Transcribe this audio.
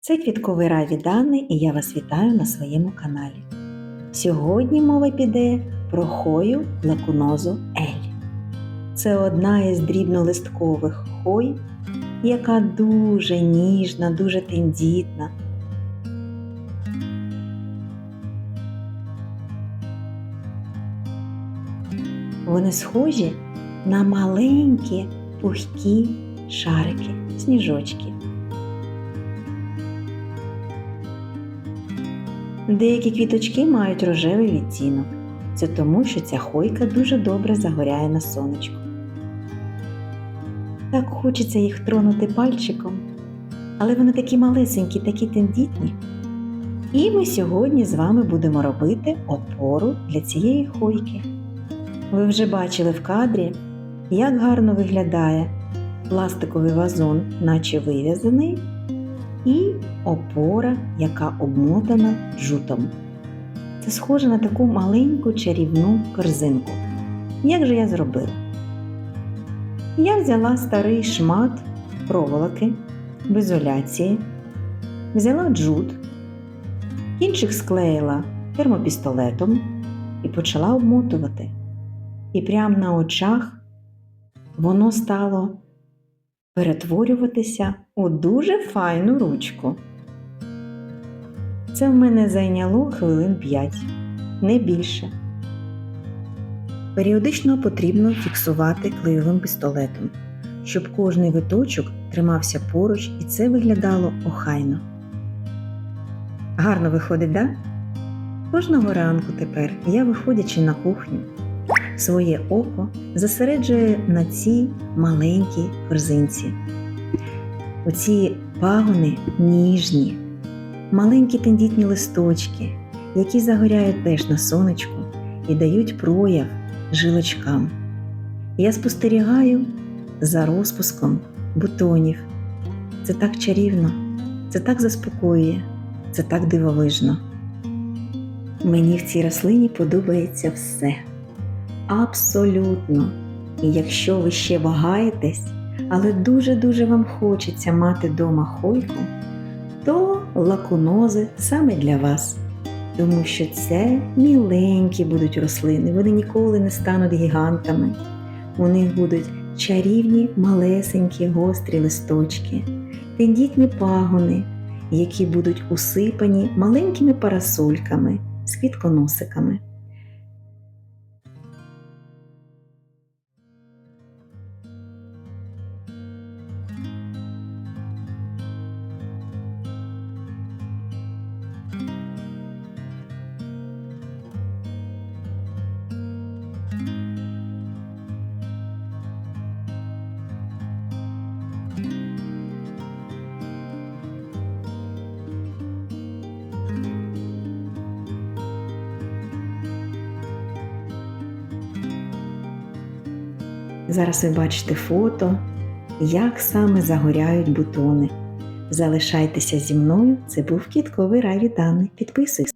Це квітковий рай від Анни і я вас вітаю на своєму каналі. Сьогодні мова піде про хою лакунозу Ель. Це одна із дрібнолисткових хой, яка дуже ніжна, дуже тендітна. Вони схожі на маленькі пухкі шарики, сніжочки. Деякі квіточки мають рожевий відтінок. Це тому, що ця хойка дуже добре загоряє на сонечку. Так хочеться їх тронути пальчиком, але вони такі малесенькі, такі тендітні. І ми сьогодні з вами будемо робити опору для цієї хойки. Ви вже бачили в кадрі, як гарно виглядає пластиковий вазон, наче вив'язаний, і опора, яка обмотана джутом. Це схоже на таку маленьку чарівну корзинку. Як же я зробила? Я взяла старий шмат проволоки в ізоляції, взяла джут, кінчик склеїла термопістолетом і почала обмотувати. І прямо на очах воно стало перетворюватися у дуже файну ручку. Це в мене зайняло хвилин 5, не більше. Періодично потрібно фіксувати клеєвим пістолетом, щоб кожний виточок тримався поруч і це виглядало охайно. Гарно виходить, да? Кожного ранку тепер я, виходячи на кухню, своє око зосереджую на цій маленькій корзинці. Оці пагони ніжні, маленькі тендітні листочки, які загоряють теж на сонечку і дають прояв жилочкам. Я спостерігаю за розпуском бутонів. Це так чарівно, це так заспокоює, це так дивовижно. Мені в цій рослині подобається все. Абсолютно. І якщо ви ще вагаєтесь, але дуже-дуже вам хочеться мати дома хойку, то лакунози саме для вас. Тому що це міленькі будуть рослини, вони ніколи не стануть гігантами. У них будуть чарівні малесенькі гострі листочки, тендітні пагони, які будуть усипані маленькими парасольками з квітконосиками. Зараз ви бачите фото, як саме загоряють бутони. Залишайтеся зі мною, це був кітковий рай від Анни. Підписуйся.